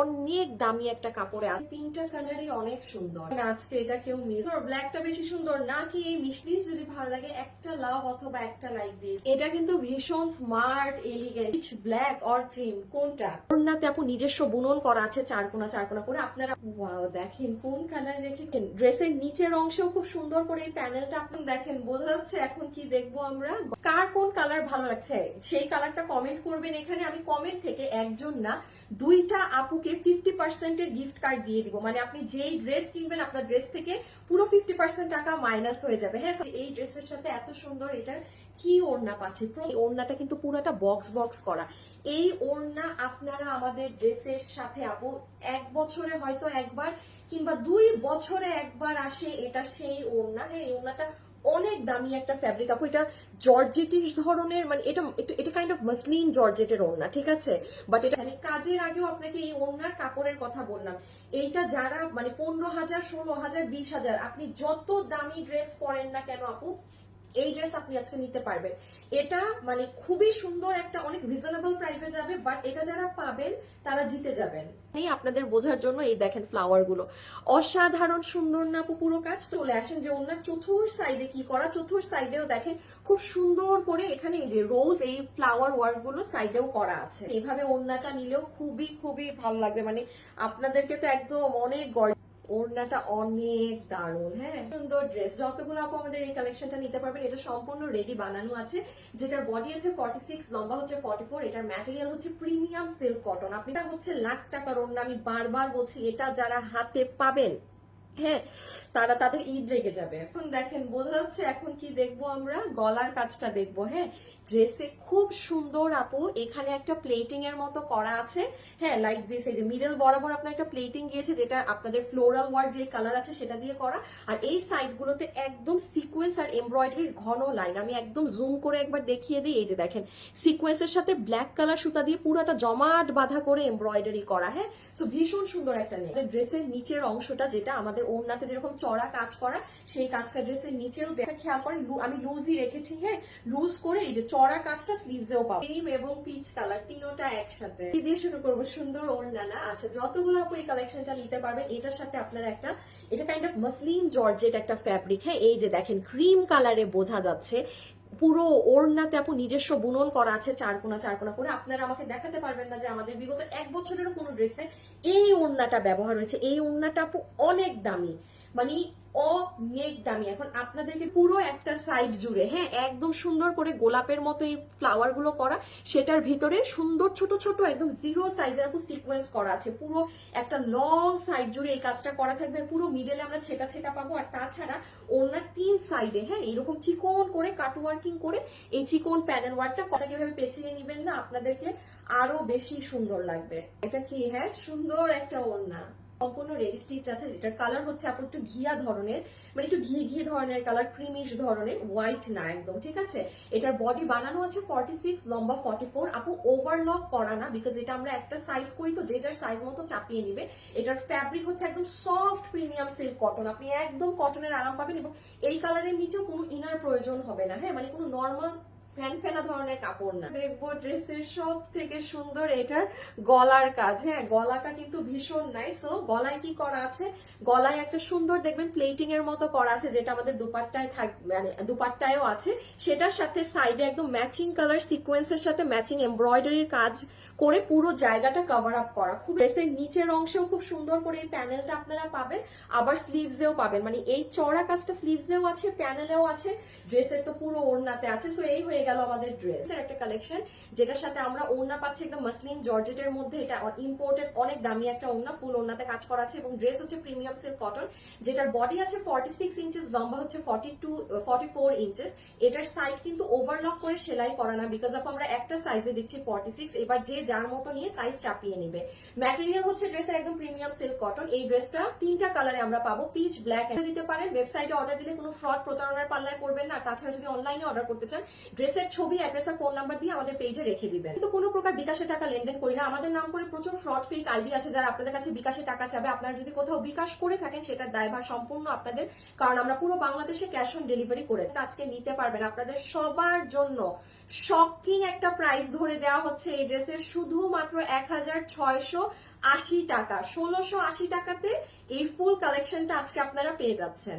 অনেক দামি একটা কাপড়ে আছে তিনটা কালারই অনেক সুন্দর। আজকে এটা কেউ মিস ব্ল্যাকটা বেশি সুন্দর নাকি এই মিশলি যদি ভালো লাগে একটা লাভ অথবা একটা লাইক দিয়ে এটা কিন্তু ভীষণ smart elegant black or cream কোনটা? আপু নিজস্ব বুনন করা আছে, চারকোনা চারকোনা করে। আপনারা দেখেন কোন কালার রেখেছেন। ড্রেসের নিচের অংশেও খুব সুন্দর করে এই প্যানেলটা আপনি দেখেন। বোঝা যাচ্ছে এখন কি দেখব আমরা। কার কোন কালার ভালো লাগছে? সেই কালারটা কমেন্ট করবেন এখানে। আমি কমেন্ট থেকে একজন না, দুইটা আপুকে ফিফটি পার্সেন্টের গিফট কার্ড দিয়ে দিব। মানে আপনি যেই ড্রেস কিনবেন, আপনার ড্রেস থেকে পুরো ফিফটি পার্সেন্ট টাকা মাইনাস হয়ে যাবে। হ্যাঁ এই ড্রেসের সাথে এত সুন্দর এটার কি ওড়না পাচ্ছে? ওড়নাটা কিন্তু পুরোটা বক্স বক্স করা। এই ওড়না আপনারা আমাদের ড্রেসের সাথে আপু, এক বছরে হয়তো একবার কিংবা দুই বছরে একবার আসে, এটা সেই ওড়না। হ্যাঁ এই ওড়নাটা অনেক দামি একটা ফ্যাব্রিক আপু, এটা জর্জেটিস ধরনের মানে এটা, এটা- কাইন্ড অফ মাসলিন জর্জেটের ওড়না, ঠিক আছে? বাট এটা আমি কাজের আগেও আপনাকে এই ওড়নার কাপড়ের কথা বললাম। এইটা যারা মানে পনেরো হাজার, ষোলো হাজার, বিশ হাজার, আপনি যত দামি ড্রেস পরেন না কেন আপু এই ড্রেস আপনি আজকে নিতে পারবেন। এটা মানে খুবই সুন্দর একটা অনেক রিজনেবল প্রাইসে যাবে বাট এটা যারা পাবেন তারা জিতে যাবেন। এই আপনাদের বোঝার জন্য এই দেখেন ফ্লাওয়ারগুলো। অসাধারণ সুন্দর না পুরো কাজ? চলে আসেন যে ওনার চতুর্থ সাইডে কি করা? চতুর্থ সাইডেও দেখেন খুব সুন্দর করে এখানে এই যে রোজ এই ফ্লাওয়ার ওয়ার্কগুলো সাইডেও করা আছে। এইভাবে ওড়নাটা নিলেও খুবই খুবই ভালো লাগবে। মানে আপনাদেরকে তো একদম অনেক গর্ব ওড়নাটা অনেক দারুণ হ্যাঁ। সুন্দর ড্রেস যতগুলো আপু আমাদের এই কালেকশনটা নিতে পারবেন, এটা সম্পূর্ণ রেডি বানানো আছে। যেটার বডি আছে ফর্টি সিক্স লম্বা হচ্ছে ফর্টি ফোর এটার ম্যাটেরিয়াল হচ্ছে প্রিমিয়াম সিল্ক কটন আপনি এটা হচ্ছে লাখ টাকার ওড়না, আমি বারবার বলছি, এটা যারা হাতে পাবেন হ্যাঁ তারা তাদের ঈদ লেগে যাবে। এখন দেখেন, বোঝা যাচ্ছে এখন কি দেখব আমরা? গলার কাজটা দেখব হ্যাঁ। ড্রেসে খুব সুন্দর আপু। এখানে একটা প্লেটিং এর মতো করা আছে। হ্যাঁ লাইক দিস এই যে মিডল বরাবর আপনার একটা প্লেটিং গিয়েছে, যেটা আপনাদের ফ্লোরাল ওয়ার্ক যে কালার আছে সেটা দিয়ে করা। আর এই সাইড গুলোতে একদম সিকোয়েন্স আর এমব্রয়ডারির ঘন লাইন আমি একদম জুম করে একবার দেখিয়ে দিই, এই যে দেখেন। সিকোয়েন্সের সাথে ব্ল্যাক কালার সুতা দিয়ে পুরোটা জমাট বাঁধা করে এমব্রয়ডারি করা হ্যাঁ? সো ভীষণ সুন্দর একটা নেই ড্রেসের নিচের অংশটা যেটা আমাদের ওড়নাতে যেরকম চড়া কাজ করা, সেই কাজটা ড্রেসের নিচেও দেখা খেয়াল করেন আমি লুজই রেখেছি হ্যাঁ? লুজ করে এই যে চড়া কাজটা স্লিভসেও পাবো। ক্রিম এবং পিচ কালার তিনোটা একসাথে। কি দিয়ে শুরু করব সুন্দর ওড়না না আচ্ছা যতগুলো আপু এই কালেকশনটা নিতে পারবেন, এটার সাথে আপনারা একটা, এটা কাইন্ড অফ মাসলিন জর্জেট একটা ফ্যাব্রিক হ্যাঁ এই যে দেখেন ক্রিম কালারে বোঝা যাচ্ছে। পুরো ওড়নাতে আপু নিজস্ব বুনন করা আছে, চারকোনা চারকোনা করে। আপনারা আমাকে দেখাতে পারবেন না যে আমাদের বিগত এক বছরেরও কোনো ড্রেসে এই ওড়নাটা ব্যবহার হয়েছে। এই ওড়নাটা আপু অনেক দামি। মানে অনেক দামি এখন আপনাদেরকে পুরো একটা সাইড জুড়ে হ্যাঁ একদম সুন্দর করে গোলাপের মতো এই ফ্লাওয়ারগুলো করা, সেটার ভিতরে সুন্দর ছোট ছোট একদম জিরো সাইজের আপু সিকোয়েন্স করা আছে। পুরো একটা লং সাইড জুড়ে এই কাজটা করা থাকবে পুরো মিডলে আমরা ছেটা ছেটা পাবো। আর তাছাড়া ওনার তিন সাইডে হ্যাঁ এরকম চিকন করে কাট ওয়ার্কিং করে এই চিকন প্যানেল ওয়ার্কটা কথা কীভাবে পেঁচিয়ে নিবেন না, আপনাদেরকে আরও বেশি সুন্দর লাগবে। এটা কি হ্যাঁ সুন্দর একটা ওড়না। সম্পূর্ণ রেডি স্টিচ আছে, যেটার কালার হচ্ছে আপু একটু ঘিয়া ধরনের মানে একটু ঘি ঘি ধরনের কালার ক্রিমিশ ধরনের হোয়াইট না একদম, ঠিক আছে? এটার বডি বানানো আছে ফর্টি সিক্স লম্বা ফর্টি ফোর আপু ওভারলক করা না বিকজ এটা আমরা একটা সাইজ করি তো, যে যার সাইজ মতো চাপিয়ে নিবে। এটার ফ্যাব্রিক হচ্ছে একদম সফট প্রিমিয়াম সিল্ক কটন আপনি একদম কটনের আরাম পাবেন এবং এই কালারের নিচেও কোনো ইনার প্রয়োজন হবে না হ্যাঁ? মানে কোনো নর্মাল ফ্যান ফ্যানা ধরনের কাপড় না। দেখব ড্রেসের সব থেকে সুন্দর এটার গলার কাজ। হ্যাঁ গলাটা কিন্তু ভীষণ নাইস ও। গলায় কি করা আছে? গলায় একটা সুন্দর দেখবেন প্লেটিং এর মতো করা আছে, যেটা আমাদের দুপাট্টায় থাক মানে দুপাট্টায়ও আছে। সেটার সাথে সাইডে একদম ম্যাচিং কালার সিকোয়েন্সের সাথে ম্যাচিং এমব্রয়ডারির কাজ করে পুরো জায়গাটা কভার আপ করা। খুব ড্রেসের নিচের অংশেও খুব সুন্দর করে এই প্যানেলটা আপনারা পাবেন, আবার স্লিভসেও পাবেন। মানে এই চড়া কাজটা স্লিভসেও আছে প্যানেলেও আছে ড্রেসের তো পুরো ওড়নাতে আছে। সো এই হয়ে গেল আমাদের ড্রেসের একটা কালেকশন যেটার সাথে আমরা ওড়না পাচ্ছি একদম মাসলিন জর্জেটের মধ্যে। এটা ইম্পোর্টেড অনেক দামি একটা ওড়না ফুল ওড়নাতে কাজ করা আছে এবং ড্রেস হচ্ছে প্রিমিয়াম সিল্ক কটন যেটার বডি আছে ফর্টি সিক্স ইঞ্চেস লম্বা হচ্ছে forty two forty four inches এটার সাইড কিন্তু ওভারলক করে সেলাই করা না বিকজ অফ আমরা একটা সাইজে দিচ্ছি ফর্টি সিক্স এবার যে যার মতো নিয়ে সাইজ চাপিয়ে নিবে। ম্যাটেরিয়াল হচ্ছে ড্রেসের একদম প্রিমিয়াম সিল্ক কটন এই ড্রেসটা তিনটা কালারে আমরা পাবো পিচ ব্ল্যাক দিতে পারেন। ওয়েবসাইটে অর্ডার দিলে কোনো ফ্রড প্রতারণার পাল্লায় করবেন না। তাছাড়া যদি অনলাইনে অর্ডার করতে চান ড্রেসের ছবি অ্যাড্রেস আর ফোন নাম্বার দিয়ে আমাদের পেজে রেখে দিবেন। কিন্তু কোনো প্রকার বিকাশে টাকা লেনদেন করি না। আমাদের নাম করে প্রচুর ফ্রড ফেক আইডি আছে যারা আপনাদের কাছে বিকাশে টাকা চাবে। আপনারা যদি কোথাও বিকাশ করে থাকেন, সেটার দায়ভার সম্পূর্ণ আপনাদের। কারণ আমরা পুরো বাংলাদেশে ক্যাশ অন ডেলিভারি করে আজকে নিতে পারবেন আপনাদের সবার জন্য শকিং একটা প্রাইস ধরে দেওয়া হচ্ছে এই ড্রেসের শুধুমাত্র এক হাজার ছয়শো আশি টাকা। ষোলোশো আশি টাকাতে এই ফুল কালেকশনটা আজকে আপনারা পেয়ে যাচ্ছেন।